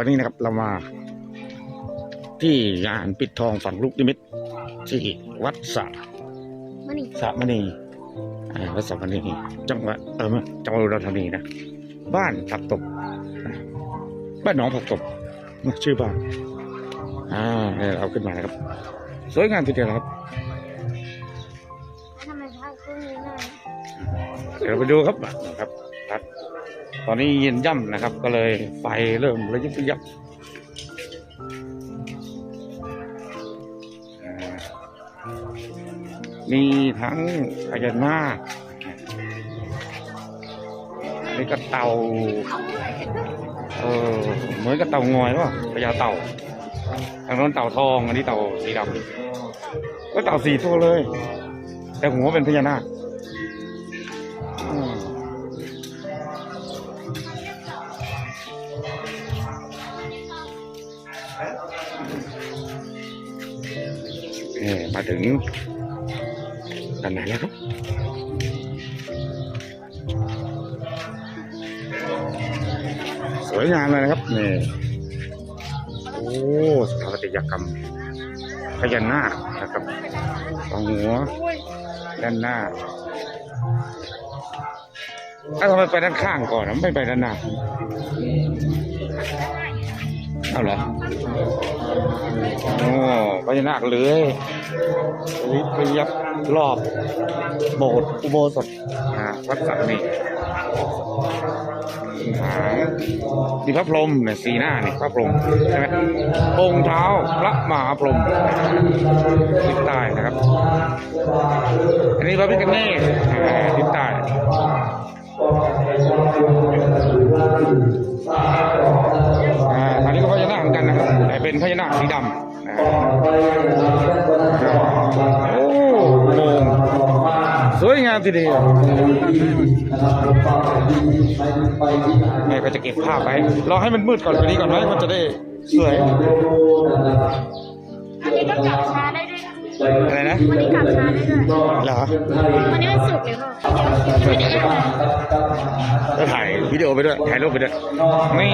สวัสดีครับวันนี้นะครับ เรามา ที่งานปิดทองฝั่งลูกนิมิตที่วัดสระมานี่สระมณีอ่าวัดสระมณีจังหวัดเออไม่จังหวัดอุดรธานีนะบ้านผักตบนะบ้านหนองผักตบนะชื่อบ้านอ่าเนี่ยเอาขึ้นมานะครับ สวยงามทีเดียวนะครับทำไมพาคู่นี้หน่อยเดี๋ยวเราไปดูครับนะครับครับต อนนี้เย็นย่ำนะครับ ก็เลยไฟเริ่มระยิบระยับมีทั้งพญานาคอันนี่ก็เต่า เออเหมือนกับเต่างอยว่ะพญาเต่า ทางโน้นเต่าทอง อันนี้เต่าสีดำก็เต่าสีตัวเลย แต่หัวเป็นพญานาค อืมเอ่มาถึงด้านไหนแล้วครับสวยงามเลยนะครับนี่โอ้สถาปัตยกรรมพญานาคนะครับสองหัวด้านหน้าถ้าวทำไมไปด้านข้างก่อนไม่ไปด้านหน้า เอาเหรอโอ้พญานาคเลื้อยลิบไปยับรอบ โบสถ์อุโบสถนะวัดสักนี่หางมีพระพรหมเนี่ยสีหน้าเนี่ยพระพรหมใช่ไหมองค์เท้าพระมหาพรหมทิศใต้นะครับ อันนี้พระพิฆเนศทิศใต้ เป็นพญานาคสีดำนะโอ้โมงสวยงามทีเดียวแม่ก็จะเก็บภาพไว้รอให้มันมืดก่อนกว่านี้ก่อนไหมมันจะได้สวยวันนี้ก็กลับช้าได้ด้วยนะอะไรนะวันนี้กลับช้าได้ด้วยเหรอวันนี้วันศุกร์เลยพ่อวันนี้อะไรจะถ่ายวิดีโอไปด้วยถ่ายรูปไปด้วยนี่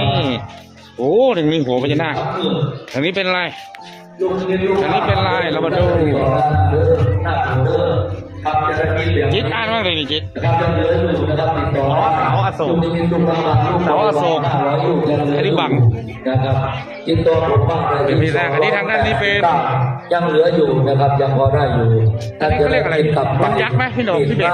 โอ้ถึงมีหัวพญานาคทางนี้เป็นอะไรทางนี้เป็นอะไรเรามาดูจิตอ่านว่าอะไรนี่จิตอ๋อเสาอโศกเสาอโศกอันนี้บังนะครับกินตัวผมมากเลยเป็นพี่แรกอันนี้ทางด้านนี้เป็น ยังเหลืออยู่นะครับยังพอได้อยู่อันนี้เขาเรียกอะไรกลับเหมือนยักษ์ไหมพี่หนุ่มพี่เบส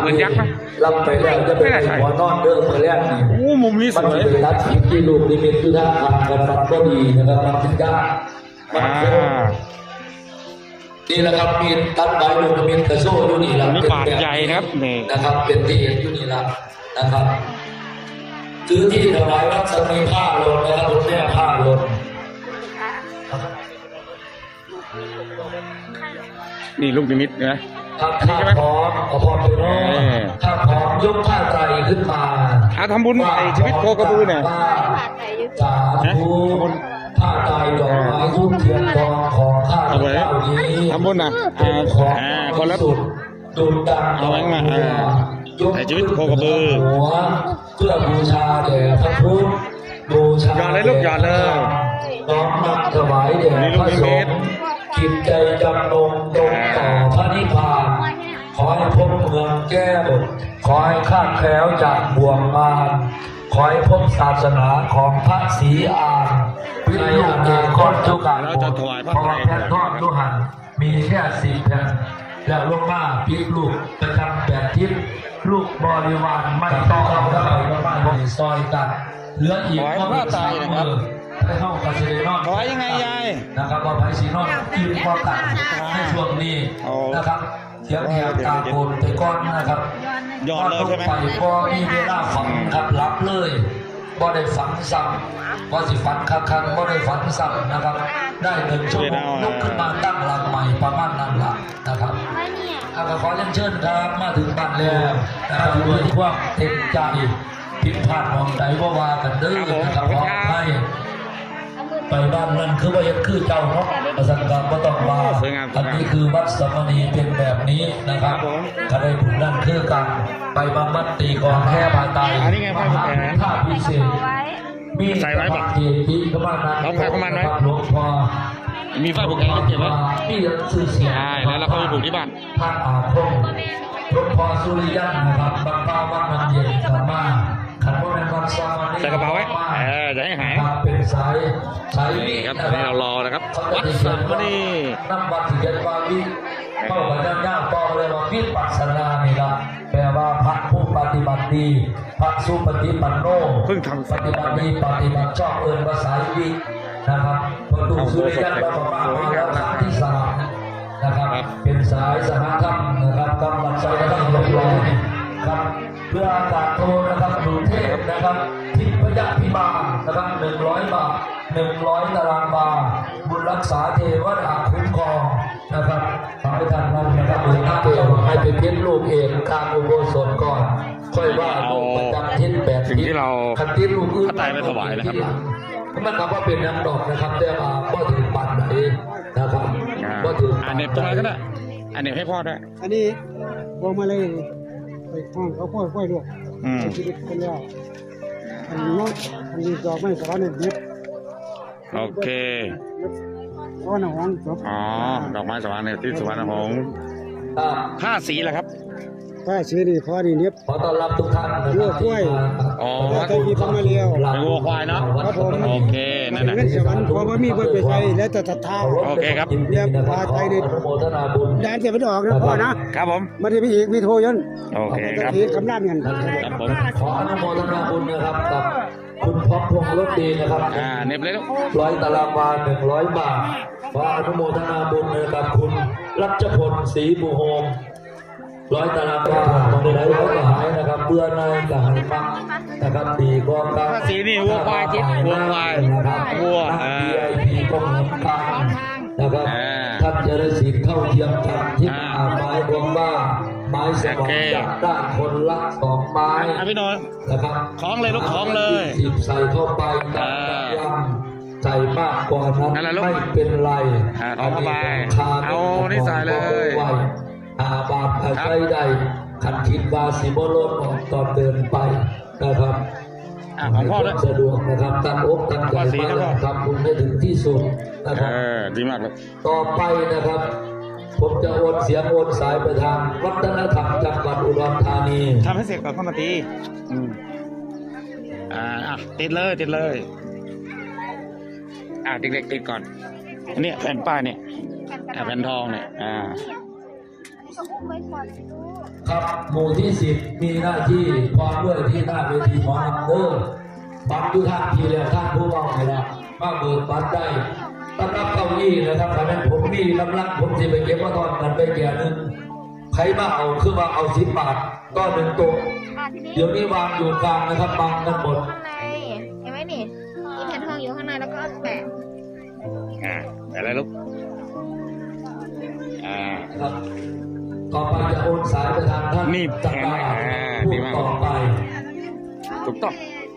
เหมือนยักษ์ไหมรับไปแล้วจะเป็นหัวนอนเดิมมาแรกนี่โอ้มุมนี้สมันวยจะเป็นรัฐที่ที่ลูกนิมิตทุกท่านทำกันมันก็ดีนะครับมันถึงยากอ่านี่แหละครับมีตัดใบลูกนิมิตกระโซ่อยู่นี่แหละอันนี้บาทใหญ่นะครับนี่นะครับ เป็นที่เห็นอยู่นี่แหละนะครับซื้อที่ถวายวัดสมีผ้าลงนะครับคุณแม่ผ้าลง นี่ลูกนิมิตนะครับถ้าพร้อมขอพรไปน้องเออถ้าพร้อมยกผ้าไตรขึ้นมาอาทำบุญไอชีวิตโคกระบือเนี่ยว่าผ่าไก่อยู่สาธุผ้าไตรดอกไม้ทุกเทียนทองของข้าพเอาไว้เจ้านี้ทำบุญนะอ่าของอ่าคนละสุดดุจดังเอาไว้มาอ่าในชีวิตโคกระบือหัวเพื่อบูชาแด่พระพุทธบูชาหยอดเลยลูกหยอดเลยน้อมนำถวายแด่นี่ลูพกระนิสมิงตฆ์ จิตใจจำนงตรงต่อพระนิพพาน ขอให้พบเมืองแก้วขอให้ข้าแคล้วจากบ่วงมารขอให้พบศาสนาของพระศรีอานในอนาคตทุกการเราจะถวายพระเพราะว่าแผ่นทอดลูกหันมีแค่สี่แผ่นแล้วลูกมาพิกลูกประจำแปดทิศลูกบริวารไม่ต้องเข้าไปบ้านบริซอยกันเหลืออีกถวายพระ ไตรนะครับให้เข้ากับเซเลนอนถวายยังไงยายนะครับว่าไพซีนอนยืนพอกันในช่วงนี้เอานะครับเสียงแหบตาโกนไปก้อนนะครับหยอดเลยใช่ไหมไปก็มีเวลาฝังครับรับเลยบ่ได้ฝังซ้ำว่าสิฝันคักคักบ่ได้ฝันซ้ำนะครับ ได้หนึ่งชั่วโมงลุกขึ้นมาตั้งหลักใหม่ประมาณนั้นละนะครับไม่เนี่ยอาขอเรียนเชิญครับมาถึงบ้านแล้วนะครับด้วยความเต็มใจผิดพลาดมองใดว่าว่ากันเด้อนะครับขอให้เอามือ ไปบ้านนั่นคือว่ายังคือเจ้าเนาะประสันกรรมก็ต้องว่าสวยงามสอัวยนงามนี้คือวัดสมณีเป็นแบบนี้นะครับครับผมถ้าได้บุญนั่นคือกันไปบางมัดตีกองแค่ผ่าตายอันนี้ไงพระพุทธแผนท่าพิเศษเอาไว้มีใส่ไว้ปะเกียรติเข้ามานะเอาใส่เข้ามาไว้หลวงพ่อมีฝ้ายผูกแขนก็เก็บไว้ที่สื่อเสียงใช่แล้วเราก็ไปปลูกที่บ้านท่านอาคมหลวงพ่อสุริยันนะครับบางปาวังน้ำเย็นธรรมาขันโมเป็นวันสามาใส่กระเป๋าไว้เออจะให้หายครับเป็ นสายสายนี่ครับะตอนนี้เรารอนะครับ วัดสัมมณีน้ำวัดที่เย็นวาวิเข้ากับเจ้าย่าบอกเลยว่าวิปัสสนานี่ครับแปลว่าพระผู้ปฏิบัติดีพระสุปฏิปันโนเพิ่งทำเสปร็จฏิบัติดีปฏิบัติชอบเอินภาษาวินะครับประตูสุริยันเราบอกว่ามาแล้วครั้งที่สามนะครับเป็นสายสหธรรมนะครับกำลังใจนะครับลงลงครับเพื่ออากาศโทนะครับกรุงเทพนะครับ ทิพยพิบาลนะครับหนึ่งร้อยบาทหนึ่งร้อยตารางบาทบุญรักษาเทวดาคุ้มครองนะครับทำให้ท่านนั้นนะครับหรือท่านเองให้ไปเพ้นลูกเองกลางอุโบสถก่อน ค่อยว่าลูกประจำทิศแปดสิ่งที่เราคันที่ลูกอื่นพระไตรไปถวายนะครับมันนับว่าเป็นน้ำดอกนะครับแต่ว่าก็ถึงปันไหนนะครับอ่าก็ถึงอันเน็บตรงไหนก็ได้อันเน็บให้พ่อได้อันนี้พวงมาเลยไปห้องเขาค่อยค่อยๆด้วยอืมชีวิตเป็นแล้ว อันนี้เนาะอันนี้ดอกไม้สวรรค์เนี่ยเย็บโอเคเพราะว่าหนองจบอ๋อดอกไม้สวรรค์เนี่ยที่สุวรรณหงส์อ่าผ้าสีแหละครับ ถ้าชีนี่พอดีเนี้ยขอต้อนรับทุกท่านนะคเลือกกล้วยอ๋อแล้วก็มีพวงมาเลียวเป็นวัวควายเนอะครับผมโอเคนั่นเป็นน่ะเงินสวรรค์เพราะว่ามีเพิ่นไปใช้แล้วแต่ศรัทธาโอเคครับยินดีนะครับขออนุโมทนาบุญแดนจะไปออกนะพ่อนะครับผมมาที่พี่อีกมีโทรยนโอเคครับคำน้ำเงินครับผมขออนุโมทนาบุญนะครับกับคุณพร้อพงษ์รถดีนะครับอ่าเน็บเลยลูกร้อยตารางวาหนึ่งร้อยบาทขออนุโมทนาบุญนะครับคุณรัชพลศรีบุโฮม ร้อยตารางวาตรงไหนเขาก็หายนะครับเบื่อนายกับหายมักนะครับดีกว่ากันผ้าสีนี่วัวควายจิ๊บวัวควายนะครับวัวนั่งอ่า VIP ก็เหมือนกันนะครับอ่าท่านจะได้สิทธิ์เท่าเทียมกันที่อ่าอ่าไม้รวมว่าไม้สมองโอเคจากด้านคนละสองไม้อะพี่หนอยนะครับคล้องเลยลูกคล้องเลยสิบใส่เข้าไปตัดอ่าย่ำใส่มากกว่านั้นนั่นแหละลูกไม่เป็นไรอ่าเอาเข้าไปนนี้เอานี่ใส่เลย ไว้อาบาปอาใจใดขันคิดว่าสิบโลดออกตอนเดินไปนะครับอะของพ่อด้วยสะดวกนะครับตั้งอกตั้งใจภาษีมานะพ่อทำบุญให้ถึงที่สุดนะคเอรับอดีมากเลยต่อไปนะครับ ผมจะโอนเสียงโอนสายไปทางวัฒนธรรมจังหวัดอุดรธานีทำให้เสร็จก่อนเข้ามาตีอืมอ่าอะติดเลยติดเลย อ่าเด็กๆติดก่อนอันนี้แผ่นป้ายเนี่ยอ่าแผ่นทองเนี่ยอ่า ก็อุ้มไว้ก่อนสิลูกครับหมู่ที่สิบมีหน้าที่พร้อมด้วยที่หน้าเวทีหมอลำเดอร์บัตรทุกท่านทีแล้วท่านผู้ว่าไงล่ะมาเบิกบัตรได้ต้อนรับเก้าอี้นะครับเพราะนั้นผมมีกำลังผมจะไปเก็บว่าตอนกันไปแก่นึงใครมาเอาคือมาเอาสิบบาทก็หนึ่งต๊ะอะทีนี้เดี๋ยวนี้วางอยู่กลางนะครับบังกันหมด ต่อไปจะโอนสายไปทางท่านนี่จักรแพงมากอ่าพูดีดมาก ต่อไป ถูกต้อง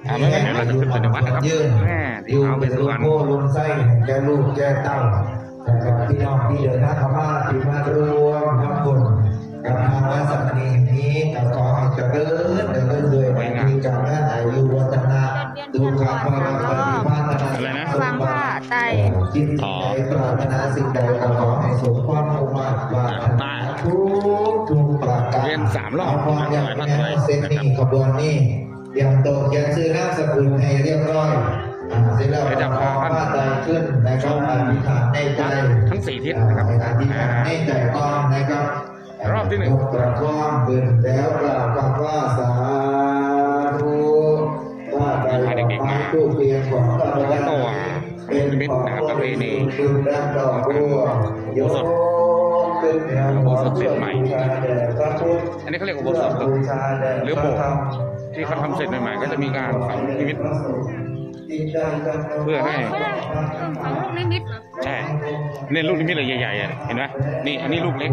อ่าไม่งั้นเดี๋ยวเราจะขึ้นไปในวัดนะครับยืนแม่ที่อยู่เอาไปเป็นสุลูวรกรณ โม่ลุงไส้แกลูกแกเต้าแต่กับพี่น้องที่เดินทางเข้ามาที่มาร่วมทำบุญกับทางวัดสัมนีนี้ก็ขอให้เจริญเจริญเลยมีการงานอายุวัฒนะดูความพลังปฏิภาณอะไรนะวางผ้าไตร คิดสิ่งใดปรารถนาสิ่งใดก็ขอให้สมความมุ่งมั่นปรารถนาทุกทุกประการเรียนสามรอบเความอยากแน่เส้นนี้ขบวนนี้เตรียมตัวเขียนชื่อนามสกุลให้เรียบร้อยอ่าเสร็จแล้วก็ขอผ้าไตรขึ้นนะครับอธิษฐานในใจทั้งสี่ทิศนะครับอธิษฐานในใจก่อนนะครับรอบที่หนึ่งยกกระท่อมขึ้นแล้วกล่าวคำว่าสา เป็นของพระบิดาขึ้นด้านดอกบัวยกขึ้นแนวขอเพื่อบูชาแด่พระพุทธอันนี้เขาเรียกอุโบสถบูชาแด่หรือพโบระสถ์ธรรมที่เขาทำเสร็จใหม่ๆก็จะมีการฝังนิมิตเพื่อให้ของลูกนิมิตเหรอใช่เนี่ยลูกนิมิตเลยใหญ่ๆอะเห็นไหมนี่อันนี้ลูกเล็ก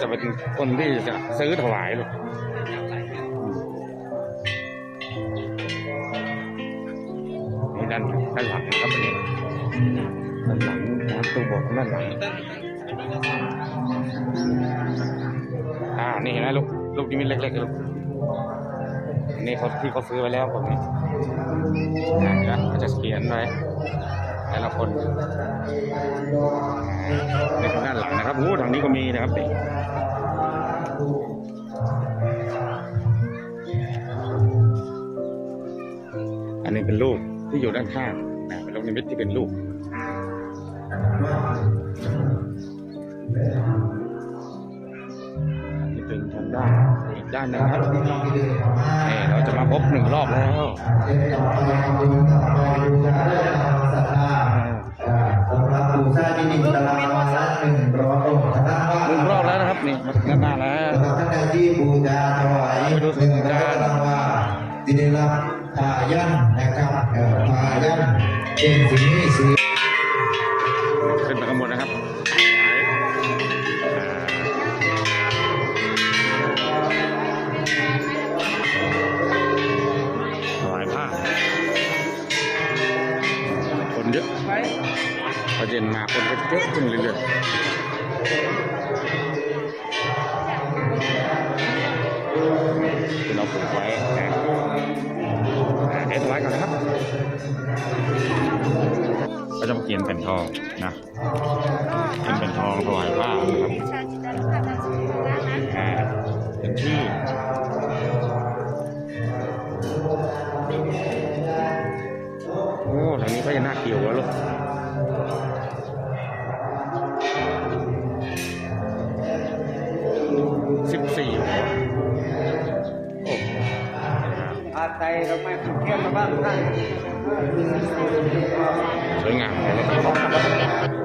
จะเป็นคนที่จะซื้อถวายลูกนี่ด้านด้านหลังนะครับด้านหลังนะตู้บอกด้านหลังอ่านี่เห็นไหมลูกลูกนิมิตเล็กๆลูกนี่เขาที่เขาซื้อไว้แล้วผมนี่อ่าเดี๋ยวเขาจะเขียนไว้แต่ละคน ในทางด้านหลังนะครับโอ้ทางนี้ก็มีนะครับนี่อันนี้เป็นลูกที่อยู่ด้านข้างนะเป็นลูกนิมิตที่เป็นลูกนี่เป็นทางด้านอีกด้านหนึงครับนี่เราจะมาพบหนึ่งรอบแล้ว รับผ้ายันนะครับเอ่อผ้ายันเป็นสีนี้สีขึ้นไปข้างบนนะครับถวายผ้าคนเยอะพอเย็นมาคนก็เยอะขึ้นเรื่อยๆเราปลูกไว้าเดี๋ยวถวายก่อนนะครับ ก็จะมาเขียนแผ่นทองนะเขียนแผ่นทองถวายผ้านะครับชาจิตติพัฒน์สุขภาพนะอ่าเป็นชื่อ อาไตเราไม่เที่ยวมาบ้างสวยงาม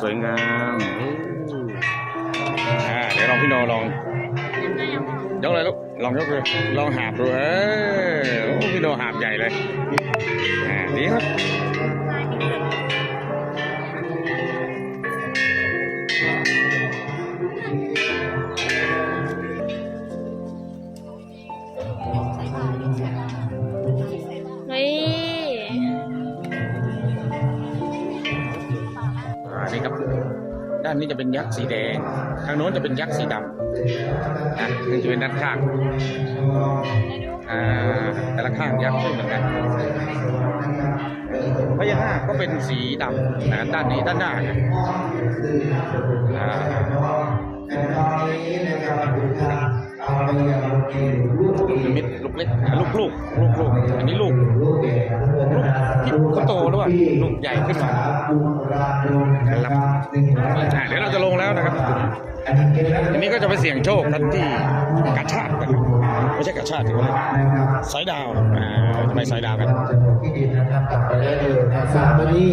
สวยงามโอ้อ่าเดี๋ยวลองพี่โนลองยกเลยลูกลองยกเลยลองหาบดูเออโอ้พี่โนหาบใหญ่เลยอ่าดีครับ ด้านนี้จะเป็นยักษ์สีแดง ทางโน้นจะเป็นยักษ์สีดำนะนี่จะเป็นด้านข้างอ่าแต่ละข้างยักษ์ไม่เหมือนกันพญานาคก็เป็นสีดำนะด้านนี้ด้านหน้าเนี่ยอ่าแต่ตอนนี้นะครับบูชาเอาไปยังกินลูกมิตลูกเล็กลูกลูกลูกลูกอันนี้ลูก ลูกเอกลูกที่เขาโตแล้วอะลูกใหญ่ขึ้นมาครับอ่าเดี๋ยวเราจะลงแล้วนะครับอันนี้ก็จะไปเสี่ยงโชคท่านที่กาชาติกันไม่ใช่กาชาติที่เขาเรียกสายดาวอ่าทำไมสายดาวกันที่ดินนะครับกลับไปได้เลยนะสามวันนี้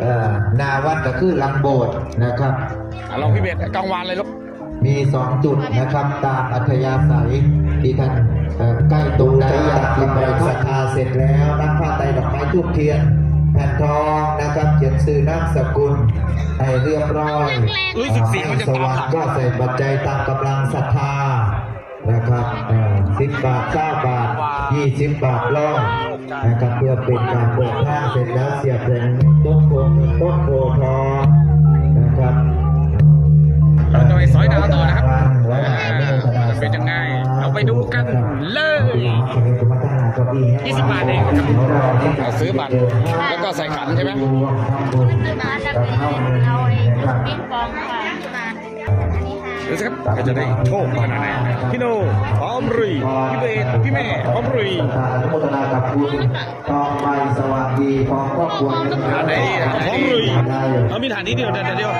เอ่อนาวัดก็คือหลังโบสถ์นะครับอะลองพี่เบสกลางวันเลยลูกมีสองจุดนะครับตามอัธยาศัยที่ท่านเอ่อ ใกล้ตรงใดอยากที่ไปศรัทธาเสร็จแล้วรับผ้าไตรดอกไม้ทูบเทียนแผ่นทองนะครับเขียนชื่อนามสกุลให้เรียบร้อยรู้สึกเสียงมันจะสตามวรหรลังค์ก็ใส่ปัจจัยตามกำลังศรัทธานะครับสิบบาทเก้าบาทยี่สิบบาทร้อยนะครับเพื่อเป็นการเปิดทางเสร็จแล้วเสียบเหรียญต้นโพเงินต้นโพทองนะครับ เราจะไปสอยดาวต่อนะครับอ่าจะเป็นยังไงเรา ไปดูกันเลย20บาทเองนะครับเราซื้อบัตรแล้วก็ใส่ขันใช่ไหมซื้อมาจากไหนเอาไอ้ปิ้งปองค่ะมาอันนี้ค่ะดูสิครับใครจะได้โชคขนาดไหนพี่โนพร้อมรุยพี่เบสพี่แม่พร้อมรุยอนุโมทนากับคุณทองใบสวัสดีพร้อมครอบครัวฐานไหนพร้อมรุยเอามีฐานนี้เดียวเดี๋ยวเดี๋ยว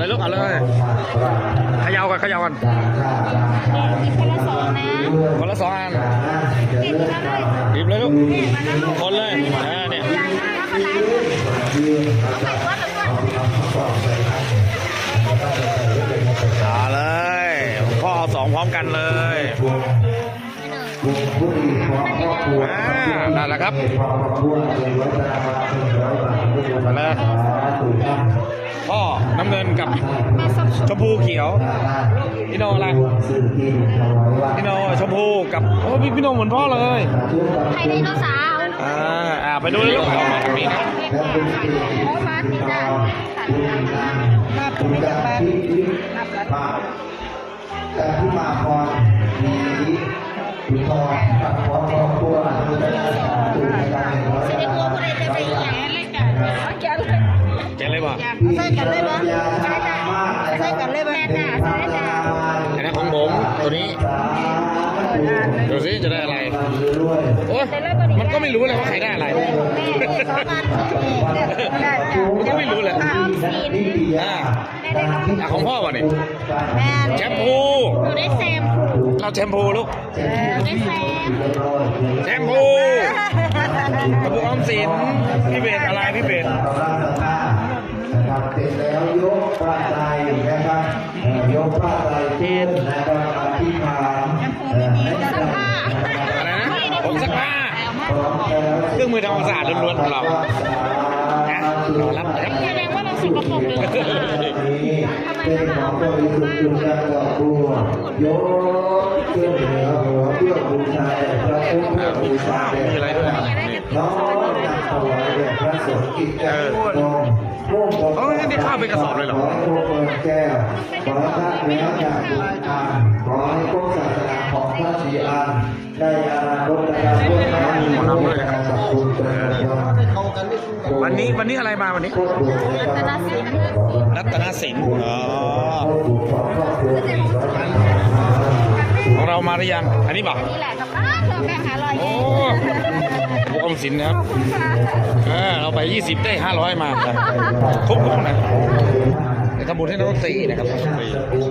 เลยลูกเอาเลยขย่ากันขย่ากันหยิบคนละสองนะคนละสองอันหยิบเลยหยิบเลยลูกคนเลยอ่าเนี่ยเอาเลยพ่อสองพร้อมกันเลยนั่นแหละครับมาเลย พ่อน้ำเงินกับชมพูเขียว พี่โนอะไรสื่อที่ถวายว่าพี่โนชมพูกับโอ้พี่พี่โนเหมือนพ่อเลยไทยไดโนเสาร์อ่าอ่าไปดูเลยลูกเอามาทางนี้นะและเป็นสิ่งที่โอ้มาสิจ้ามาเป็นการที่มาแต่ที่มาพรมีมีพรกับพรครอบ เจ๋งเลยป่ะใส่กันเลยบ่ใส่กันใส่กันเลยบ่แม่จ้าใส่จ้าอันนี้ของผมตัวนี้ดูสิจะได้อะไรโอ้ยมันก็ไม่รู้เลยว่าใครได้อะไรแม่สองอันได้จ้ะมันก็ไม่รู้เลยออมสินอ่าอะของพ่อป่ะนี่แม่แชมพูหนูได้แซมเราแชมพูลูกหนูได้แซมแชมพูกระปุกออมสินพี่เบสอะไรพี่เบส นะครับเสร็จแล้วยกพระไตรนะครับเอ่อยกพ ระไตรขึ้นนะครับอธิษฐานเอ่อให้ได้อะไรนะผมสักผ้าพร้อมแล้วเครื่องมือทำความสะอาดล้วนๆของเรานะรอรับนะครับแสดงว่าเราสกปรกเลยนี้เป็นของบริสุทธิ์จุดการดอกบัวยกขึ้นเหนือหัวเพื่อบูชาแด่พระองค์เพื่อบูชาแด่มีอะไรด้วยน้อมนำถวายแด่พระสงฆ์กิจการทรง มุ่งบเอ้ยนี่ข้าวเป็นกระสอบเลยเหรอขอให้พวกเปิดแก้วขอให้พระเนื้อจากดวงทานขอให้พวกศาสนาของพระศรีอานได้อาราคตนะครับพวกน้ำมีพระพุทธสัพพุทธเจ้าวันนี้วันนี้อะไรมาวันนี้โคตรบุญนะครับรัตนสินอ๋อโคตรบุญขอ งครอบครัวหนึ่งร้อยบาทของเรามาหรือยัง อันนี้บอกนี่แหละกับอ้าเธอแค่หาร้อยโอ้กระปุกออมสินนะครับเออเราไป 20 ได้ 500 มาครบครบนะแต่ทำบุญให้นักดนตรีนะครับนักดนตรี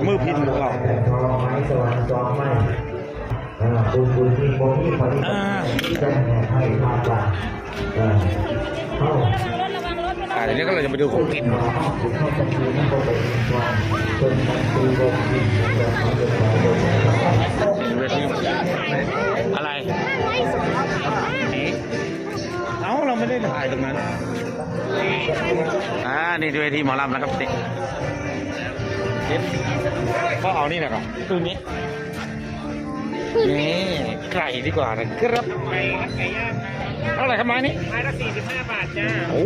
มือพินของเราทองไม้สวรรค์สองไม้อ่าบุญบุญที่บุญที่คนที่อ่าแจ้งให้มากกว่าอ่าเข้าระวังรถระวังรถ อ่าเดี๋ยวนี้ก็เราจะไปดูของกินเข้าประตูที่เขาไปทองเป็นประตูโรงกินแบบนี้เลยอะไรเอ้าเราไม่ได้ถ่ายตรงนั้น อ่า นี่เวทีหมอลำนะครับนี่เด็ดก็เอานี่นะครับตัวนี้นี่ไก่ดีกว่านะครับไก่ไก่ย่าง เท่าไหร่ครับไม้นี้ไม้ละสี่สิบห้าบาทจ้าโอ้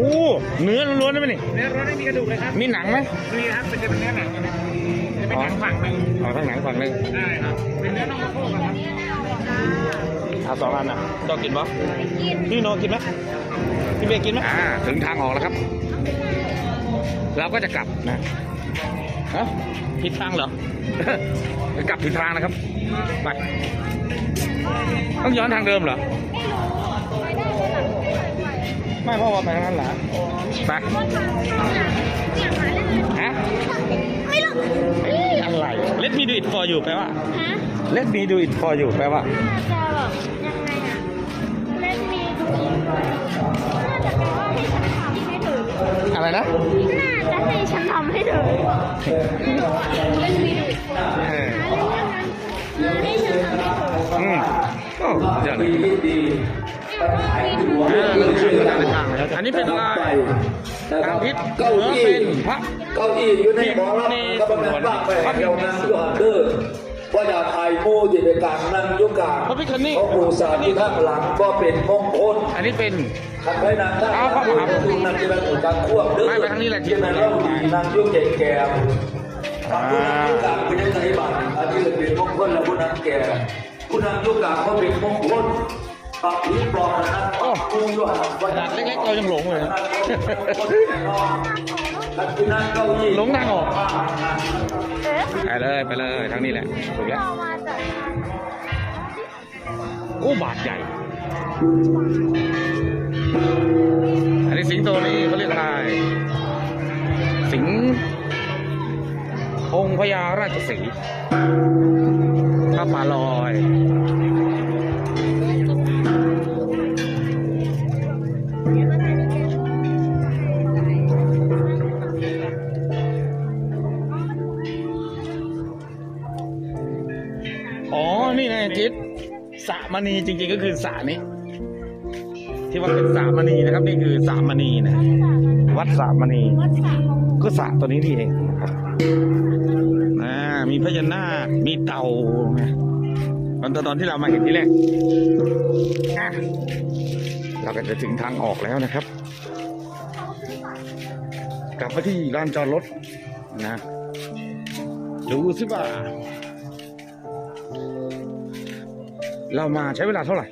เนื้อล้วนๆได้ไหมนี่เนื้อรสไม่มีกระดูกเลยครับมีหนังไหมมีครับเป็นจะเป็นเนื้อหนังนะจะเป็นหนังฝั่งหนึ่งอ๋อทั้งหนังฝั่งหนึงได้ครับเป็นเนื้อน่องสะโพกอะครับเอาสองอันนะเจ้ากินปะพี่โนกินไหมพี่เบย์กินไหมอ่าถึงทางออกแล้วครับ เราก็จะกลับนะฮะผิดทางเหรอกลับผิดทางนะครับไปต้องย้อนทางเดิมเหรอ ไม่เพราะว่าไปทางนั้นเหรอไปฮะไม่หรอกเอ๊ะอะไร Let me do it for you แปลว่า ฮะ Let me do it for you แปลว่า น่าจะแบบยังไงอะเล่นมีดูดีกว่าน่าจะแปลว่าให้ฉันทำให้เธออะไรนะน่าจะให้ฉันทำให้เธอเล่นมีดูดีกว่าเออให้ฉันทำให้เธอ อืมโอ้เดี๋ยวนะดีดีเออเราช่วยกั นเป็นทางนะครับอันนี้เป็นอะไรทางทิศเก้าเหนืออี้เป็นพระเก้าอี้อยู่ในหมอลำก็เป็นบ้างไปเดียวนั่งอยู่หันเด้อว่าอยากถ่ายมูจิในการนั่งยุกาพระพิคเนตเพราะปูสาดที่ข้างหลังก็เป็นมงคลอันนี้เป็นขันไปนางท่านเอาเข้ามาครับดูนางที่เราถูกการควบเด้อไม่ไปทางนี้แหละที่นั่นเราดีนางยุกแก่แก่อ่าผู้นางยุกาเป็นยังไงบ้างอันนี้เลยเป็นมงคลแล้วผู้นางแก่ผู้นางยุกาก็เป็นมงคล ปากผีปลอมนะปากปูอยู่หันว่าดักเล็กๆเรายังหลงเลย หลงทางออกไปเลยไปเลยทางนี้แหละถูกแล้วเรามาจากโอ้บาทใหญ่ อันนี้สิงโตนี่เขาเรียกอะไรสิงห์องค์พญาราชสีห์พระป่าลอย มณีจริงๆก็คือสระนี้ ที่ว่าเป็นสระมณีนะครับ นี่คือสระมณีนะวัดสระมณี วัดสระของก็สระตัวนี้นี่เองนะครับอ่ามีพญานาค มีเต่านะตอนตอนที่เรามาเห็นที่แรกอะเราก็จะถึงทางออกแล้วนะครับ กลับมาที่ลานจอดรถนะ ดูสิว่า เรามาใช้เวลาเท่าไหร่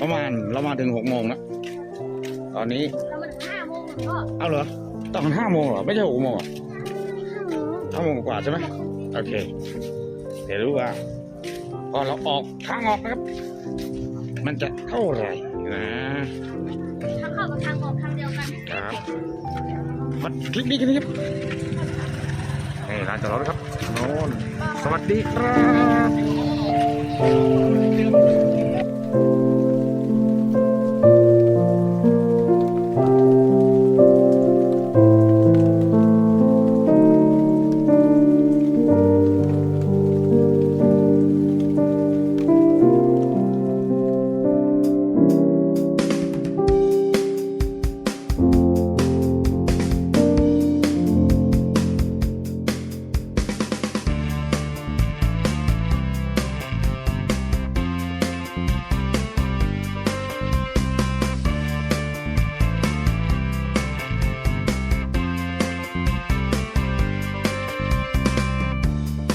ประมาณเรามาถึงหกโมงแล้วตอนนี้เรามาถึงห้าโมงก็เอาเหรอตอนห้าโมงเหรอไม่ใช่หกโมงเหรอห้าโมงห้าโมงกว่าใช่ไหมโอเค เดี๋ยวรู้ว่าพอเราออกทางออกนะครับ มันจะเท่าไหร่นะทางเข้ากับทางออกทางเดียวกันครับมาคลิปนี้กันนะครับนี่ร้านจอดรถครับโน่นสวัสดีครับ